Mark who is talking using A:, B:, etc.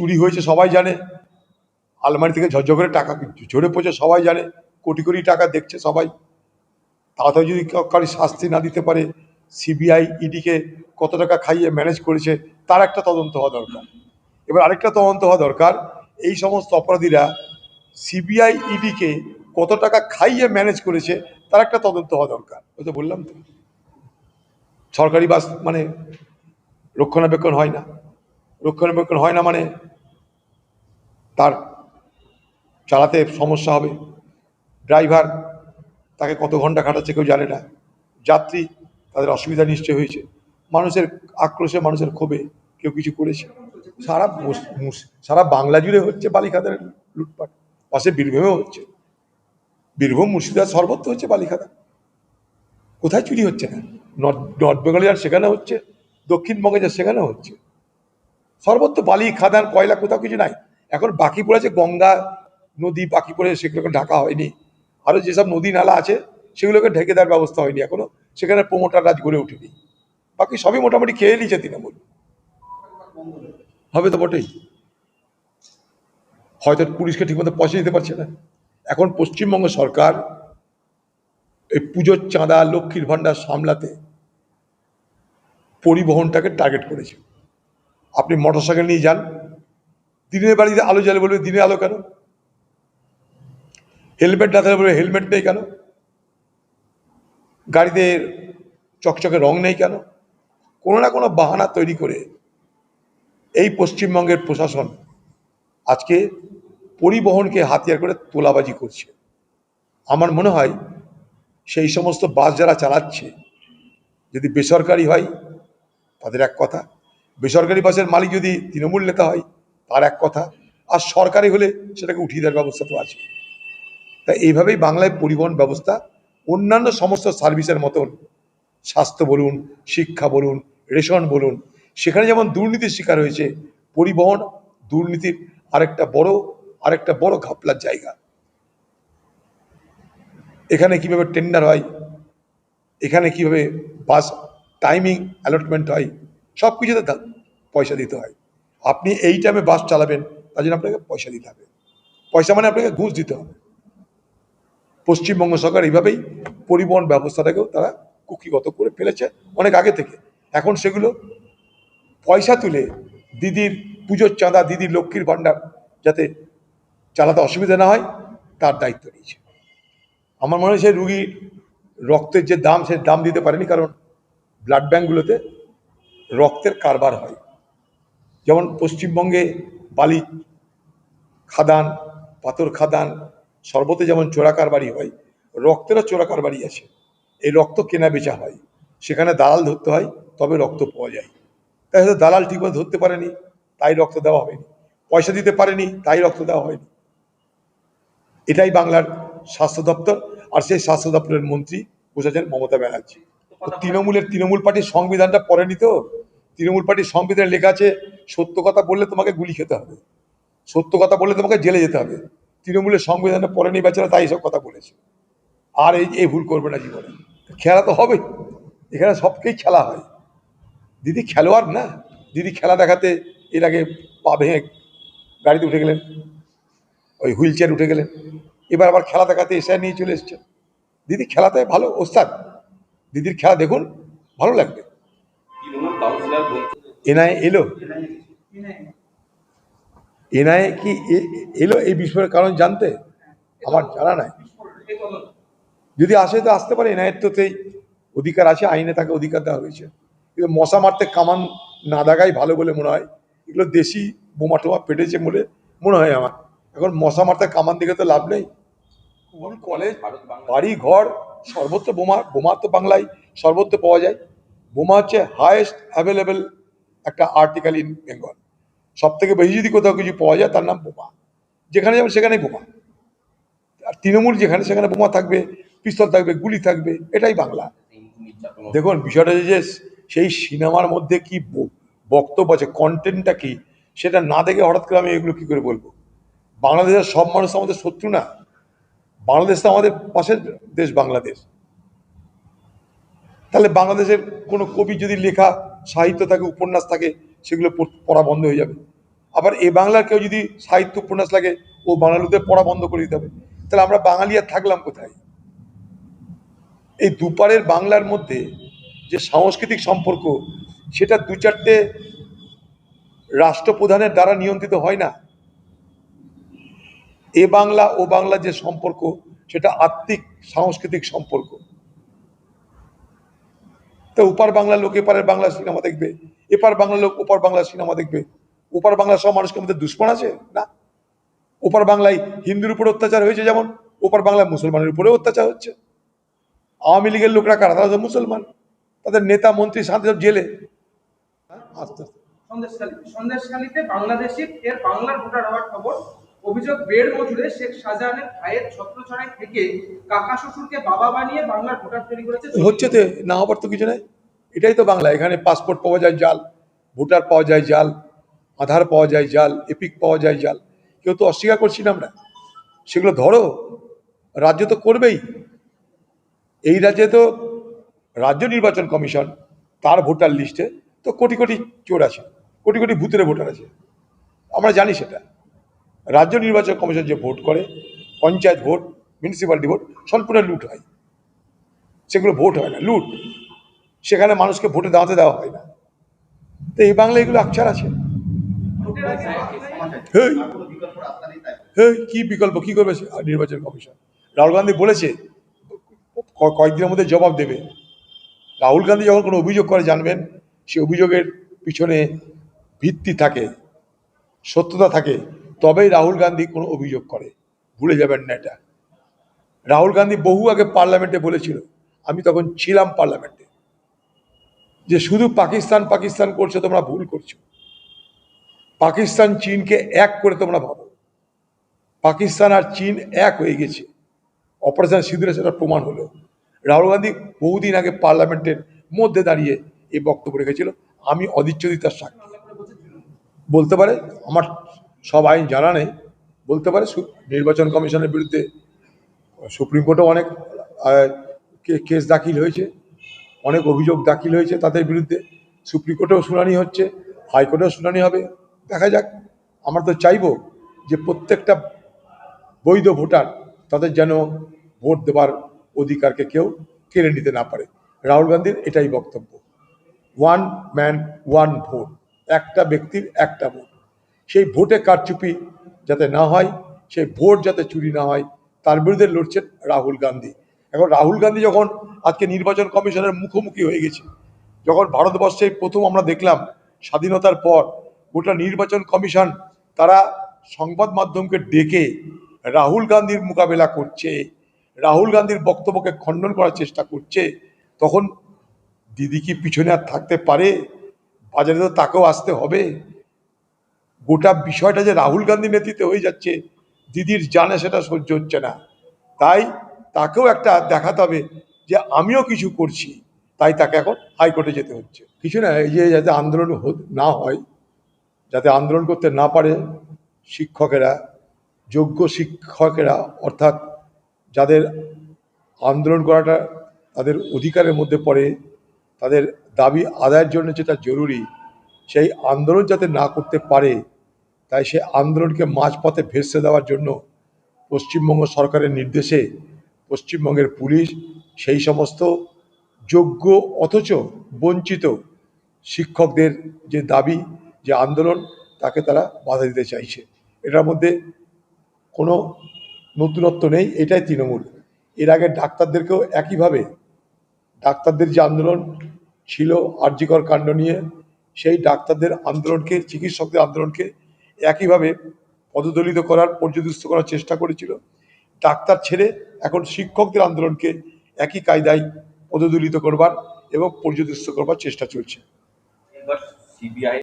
A: চুরি হয়েছে, সবাই জানে। আলমারি থেকে ঝরঝর করে টাকা ঝরে পড়ছে, সবাই জানে। কোটি কোটি টাকা দেখছে সবাই। তাড়াতাড়ি যদি কারি শাস্তি না দিতে পারে, সিবিআই, ইডিকে কত টাকা খাইয়ে ম্যানেজ করেছে, তার একটা তদন্ত হওয়া দরকার। এবার আরেকটা তদন্ত হওয়া দরকার। এই সমস্ত অপরাধীরা সিবিআই, ইডিকে কত টাকা খাইয়ে ম্যানেজ করেছে, তার একটা তদন্ত হওয়া দরকার। ওই তো বললাম তো। সরকারি বাস মানে রক্ষণাবেক্ষণ হয় না। রক্ষণাবেক্ষণ হয় না মানে? তার চালাতে সমস্যা হবে। ড্রাইভার তাকে কত ঘণ্টা খাটাচ্ছে কেউ জানে না। যাত্রী তাদের অসুবিধা নিশ্চয় হয়েছে। মানুষের আক্রোশে মানুষের ক্ষোভে কেউ কিছু করেছে। সারা সারা বাংলা জুড়ে হচ্ছে বালিখাদের লুটপাট। পাশে বীরভূমেও হচ্ছে। বীরভূম, মুর্শিদাবাদ সর্বত্র হচ্ছে বালিখাদা। কোথায় চুরি হচ্ছে না? নর্থ নর্থ বেঙ্গলে যার সেখানে হচ্ছে দক্ষিণবঙ্গে যা সেখানে হচ্ছে। সর্বত্র বালি, খাদান, কয়লা কোথাও কিছু নাই। এখন বাকি পড়ে আছে গঙ্গা নদী, বাকি পড়ে সেগুলোকে ঢাকা হয়নি। আরও যেসব নদী নালা আছে, সেগুলোকে ঢেকে দেওয়ার ব্যবস্থা হয়নি এখনও। সেখানে প্রমোটার রাজ গড়ে ওঠেনি। বাকি সবই মোটামুটি খেয়ে নিয়েছে তৃণমূল। হবে তো বটেই। হয়তো পুলিশকে ঠিকমতো পয়সা দিতে পারছে না। এখন পশ্চিমবঙ্গ সরকার এই পুজোর চাঁদা, লক্ষ্মীর ভাণ্ডার সামলাতে পরিবহনটাকে টার্গেট করেছে। আপনি মোটর সাইকেল নিয়ে যান, দিনের বাড়িতে আলো জ্বালে বলবে, দিনের আলো কেন? হেলমেট না থাকলে বলবে, হেলমেট নেই কেন? গাড়িতে চকচকে রং নেই কেন? কোনো না কোনো বাহানা তৈরি করে এই পশ্চিমবঙ্গের প্রশাসন আজকে পরিবহনকে হাতিয়ার করে তোলাবাজি করছে। আমার মনে হয় সেই সমস্ত বাস যারা চালাচ্ছে, যদি বেসরকারি হয়, তাদের এক কথা বেসরকারি বাসের মালিক যদি তৃণমূল নেতা হয়, তার এক কথা, আর সরকারি হলে সেটাকে উঠিয়ে দেওয়ার ব্যবস্থা তো আছে। তাই এইভাবেই বাংলায় পরিবহন ব্যবস্থা, অন্যান্য সমস্ত সার্ভিসের মতন, স্বাস্থ্য বলুন, শিক্ষা বলুন, রেশন বলুন, সেখানে যেমন দুর্নীতির শিকার হয়েছে, পরিবহন দুর্নীতির আরেকটা বড় আরেকটা বড় ঘাপলার জায়গা। এখানে কীভাবে টেন্ডার হয়, এখানে কীভাবে বাস টাইমিং অ্যালটমেন্ট হয় সব কিছুতে পয়সা দিতে হয়। আপনি এই টাইমে বাস চালাবেন, তার জন্য আপনাকে পয়সা দিতে হবে। পয়সা মানে আপনাকে ঘুষ দিতে হবে। পশ্চিমবঙ্গ সরকার এইভাবেই পরিবহন ব্যবস্থাটাকেও তারা কুক্ষিগত করে ফেলেছে অনেক আগে থেকে। এখন সেগুলো পয়সা তুলে দিদির পুজোর চাঁদা, দিদির লক্ষ্মীর ভাণ্ডার যাতে চালাতে অসুবিধা না হয়, তার দায়িত্ব নিয়েছে। আমার মনে হয় সেই রুগীর রক্তের যে দাম, সে দাম দিতে পারেনি কারণ ব্লাড ব্যাঙ্কগুলোতে রক্তের কারবার হয়। যেমন পশ্চিমবঙ্গে বালি খাদান, পাথর খাদান, সর্বতে যেমন চোরা কারবারি হয়, রক্তেরও চোরা কারবারি আছে। এই রক্ত কেনা বেচা হয়। সেখানে দালাল ধরতে হয়, তবে রক্ত পাওয়া যায়। তাই হয়তো দালাল ঠিকমতো ধরতে পারেনি, তাই রক্ত দেওয়া হয়নি। পয়সা দিতে পারেনি, তাই রক্ত দেওয়া হয়নি। এটাই বাংলার স্বাস্থ্য দপ্তর, আর সেই স্বাস্থ্য দপ্তরের মন্ত্রী বসেছেন মমতা ব্যানার্জি। তৃণমূলের তৃণমূল পার্টির সংবিধানটা পড়েনি তো? তৃণমূল পার্টির সংবিধানে লেখা আছে, সত্য কথা বললে তোমাকে গুলি খেতে হবে। সত্য কথা বললে তোমাকে জেলে যেতে হবে। তৃণমূলের সংবিধানটা পড়েনি বেচারা, তাই সব কথা বলেছে। আর এই এই ভুল করবে না জীবনে। খেলা তো হবেই। এখানে সবকেই খেলা হয়। দিদি খেলোয়াড় না? দিদি খেলা দেখাতে এর আগে পা ভেঙে গাড়িতে উঠে গেলেন। ওই হুইল চেয়ার উঠে গেলেন। এবার আবার খেলা দেখাতে এসে নিয়ে চলে এসছে দিদি খেলাতে ভালো, ওস্তাদ। দিদির খেলা দেখুন, ভালো লাগবে। এনআই এলো? এনআই কি এলো এই বিষয়ের কারণ জানতে? আমার জানা নাই। যদি আসে তো আসতে পারে, এনআইয়ের তো সেই অধিকার আছে, আইনে তাকে অধিকার দেওয়া হয়েছে। কিন্তু মশা মারতে কামান না দাগাই ভালো বলে মনে হয়। এগুলো দেশি বোমা টোমা পেটেছে বলে মনে হয় আমার। এখন মশা মারতে কামান দিকে তো লাভ নেই। কলেজ বাড়ি, ঘর সর্বত্র বোমা বোমা তো বাংলায় সর্বত্র পাওয়া যায়। বোমা হচ্ছে হায়েস্ট অ্যাভেলেবেল একটা আর্টিকেল ইন বেঙ্গল সব থেকে বেশি যদি কোথাও কিছু পাওয়া যায়, তার নাম বোমা। যেখানে যাবেন সেখানেই বোমা। আর তৃণমূল যেখানে, সেখানে বোমা থাকবে, পিস্তল থাকবে, গুলি থাকবে, এটাই বাংলা। দেখুন, বিষয়টা যে সেই সিনেমার মধ্যে কি বক্তব্য আছে কন্টেন্টটা কি, সেটা না দেখে হঠাৎ করে আমি এগুলো কি করে বলব? বাংলাদেশের সব মানুষ আমাদের শত্রু না। বাংলাদেশ তো আমাদের পাশের দেশ বাংলাদেশ। তাহলে বাংলাদেশের কোনো কবি যদি লেখা, সাহিত্য থাকে, উপন্যাস থাকে, সেগুলো পড়া বন্ধ হয়ে যাবে। আবার এ বাংলার কেউ যদি সাহিত্য, উপন্যাস লাগে, ও বাঙালিদের পড়া বন্ধ করে দিতে হবে। তাহলে আমরা বাঙালি আর থাকলাম কোথায়? এই দুপারের বাংলার মধ্যে যে সাংস্কৃতিক সম্পর্ক, সেটা দু চারটে রাষ্ট্রপ্রধানের দ্বারা নিয়ন্ত্রিত হয় না। এ বাংলা, ও বাংলা যে সম্পর্ক, সেটা আত্মিক, সাংস্কৃতিক সম্পর্ক। তো ওপার বাংলার লোক, এপারের বাংলা সিনেমা দেখবে। এপার বাংলার লোক, ওপার বাংলা সিনেমা দেখবে। ওপার বাংলার সব মানুষকে মধ্যে দুশ্মন আছে? না। ওপার বাংলায় হিন্দুর উপর অত্যাচার হয়েছে যেমন, ওপার বাংলায় মুসলমানের উপরে অত্যাচার হচ্ছে। আওয়ামী লীগের লোকরা কারা? তারা মুসলমান। তাদের নেতা, মন্ত্রী শান্তি সব জেলে। আস্তে আস্তে।
B: সন্দেশখালী। সন্দেশখালীতে এর বাংলার ভোটার হওয়ার খবর অভিযোগ বেড় মজুরে শেখ শাহজাহানের ভাইয়ের ছত্রছড়াই থেকে কাকা শ্বশুরকে বাবা বানিয়ে বাংলার ভোটার তৈরি করেছে
A: হচ্ছে তো, না হবার তো কিছু নেই। এটাই তো বাংলা। এখানে পাসপোর্ট পাওয়া যায় জাল, ভোটার পাওয়া যায় জাল, আধার পাওয়া যায় জাল এপিক পাওয়া যায় জাল। কেউ তো অস্বীকার করছি না আমরা। সেগুলো ধরো। রাজ্য তো করবেই। এই রাজ্যে তো রাজ্য নির্বাচন কমিশন, তার ভোটার লিস্টে তো কোটি কোটি চোর আছে। কোটি কোটি ভূতের ভোটার আছে। আমরা জানি সেটা। রাজ্য নির্বাচন কমিশন যে ভোট করে, পঞ্চায়েত ভোট মিউনিসিপ্যালিটি ভোট, সম্পূর্ণ লুট হয়। সেগুলো ভোট হয় না, লুট। সেখানে মানুষকে ভোটে দাঁড়াতে দেওয়া হয় না। তো এই বাংলা এগুলো আকচার আছে। কি বিকল্প, কি করবে নির্বাচন কমিশন? রাহুল গান্ধী বলেছে কয়েকদিনের মধ্যে জবাব দেবে। রাহুল গান্ধী যখন কোনো অভিযোগ করে জানবেন, সে অভিযোগের পিছনে ভিত্তি থাকে, সত্যতা থাকে। তবেই রাহুল গান্ধী কোনো অভিযোগ করে। ভুলে যাবেন না এটা। রাহুল গান্ধী বহু আগে পার্লামেন্টে বলেছিল, আমি তখন ছিলাম পার্লামেন্টে, যে শুধু পাকিস্তান পাকিস্তান করছ তোমরা ভুল করছ। পাকিস্তান চীনকে এক করে তোমরা ভাবো। পাকিস্তান আর চীন এক হয়ে গেছে। অপারেশন সিঁদুরে সেটা প্রমাণ হলো। রাহুল গান্ধী বহুদিন আগে পার্লামেন্টের মধ্যে দাঁড়িয়ে এই বক্তব্য রেখেছিল, আমি অদিচ্ছদিতার সাক্ষী। বলতে পারে, আমার সব আইন জানা নেই, বলতে পারে নির্বাচন কমিশনের বিরুদ্ধে সুপ্রিম কোর্টেও অনেক কেস দাখিল হয়েছে, অনেক অভিযোগ দাখিল হয়েছে তাদের বিরুদ্ধে, সুপ্রিম কোর্টেও শুনানি হচ্ছে, হাইকোর্টেও শুনানি হবে, দেখা যাক। আমরা তো চাইব যে প্রত্যেকটা বৈধ ভোটার তাদের যেন ভোট দেবার অধিকারকে কেউ কেড়ে নিতে না পারে। রাহুল গান্ধীর এটাই বক্তব্য ওয়ান ম্যান ওয়ান ভোট একটা ব্যক্তির একটা ভোট সেই ভোটে কারচুপি যাতে না হয়, সেই ভোট যাতে চুরি না হয়, তার বিরুদ্ধে লড়ছেন রাহুল গান্ধী। এখন রাহুল গান্ধী যখন আজকে নির্বাচন কমিশনের মুখোমুখি হয়ে গেছে, যখন ভারতবর্ষে প্রথম আমরা দেখলাম স্বাধীনতার পর গোটা নির্বাচন কমিশন তারা সংবাদ মাধ্যমকে ডেকে রাহুল গান্ধীর মোকাবেলা করছে, রাহুল গান্ধীর বক্তব্যকে খণ্ডন করার চেষ্টা করছে, তখন দিদি কি পিছনে আর থাকতে পারে? বাজারে তো তাকেও আসতে হবে। গোটা বিষয়টা যে রাহুল গান্ধী নেতৃত্বে হয়ে যাচ্ছে, দিদির জানে সেটা সহ্য হচ্ছে না। তাই তাকেও একটা দেখাতে হবে যে আমিও কিছু করছি, তাই তাকে এখন হাইকোর্টে যেতে হচ্ছে। কিছু না, এই যে যাতে আন্দোলন না হয়, যাতে আন্দোলন করতে না পারে শিক্ষকেরা, যোগ্য শিক্ষকেরা, অর্থাৎ যাদের আন্দোলন করাটা তাদের অধিকারের মধ্যে পড়ে, তাদের দাবি আদায়ের জন্য যেটা জরুরি সেই আন্দোলন যাতে না করতে পারে, তাই সে আন্দোলনকে মাঝপথে ভেসে দেওয়ার জন্য পশ্চিমবঙ্গ সরকারের নির্দেশে পশ্চিমবঙ্গের পুলিশ সেই সমস্ত যোগ্য অথচ বঞ্চিত শিক্ষকদের যে দাবি, যে আন্দোলন, তাকে তারা বাধা দিতে চাইছে। এটার মধ্যে কোনো নতুনত্ব নেই, এটাই তৃণমূল। এর আগে ডাক্তারদেরকেও একইভাবে, ডাক্তারদের যে আন্দোলন ছিল আর্যিকর কাণ্ড নিয়ে সেই ডাক্তারদের আন্দোলনকে, চিকিৎসকদের আন্দোলনকে একইভাবে পদদলিত করার, পর্যদস্ত করার চেষ্টা করেছিল। ডাক্তার ছেড়ে এখন শিক্ষকদের আন্দোলনকে একই কায়দায় পদদলিত করবার এবং পর্যদস্ত করবার চেষ্টা চলছে।